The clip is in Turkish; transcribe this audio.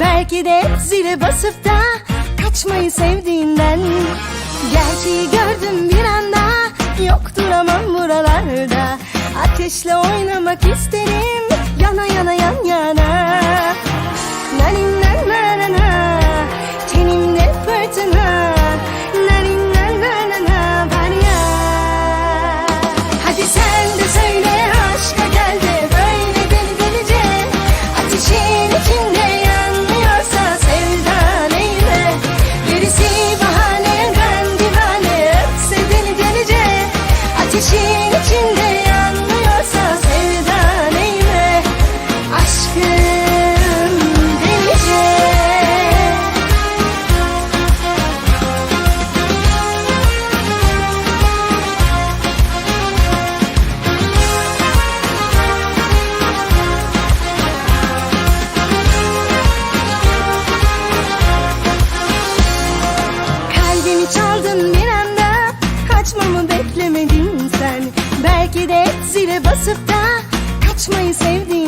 Belki de zile basıp da kaçmayı sevdiğinden. Gerçeği gördüm bir anda Yok duramam buralarda. Ateşle oynamak isterim Yana yana yan yana beklemedin sen. Belki de zile basıp da Kaçmayı sevdiğinden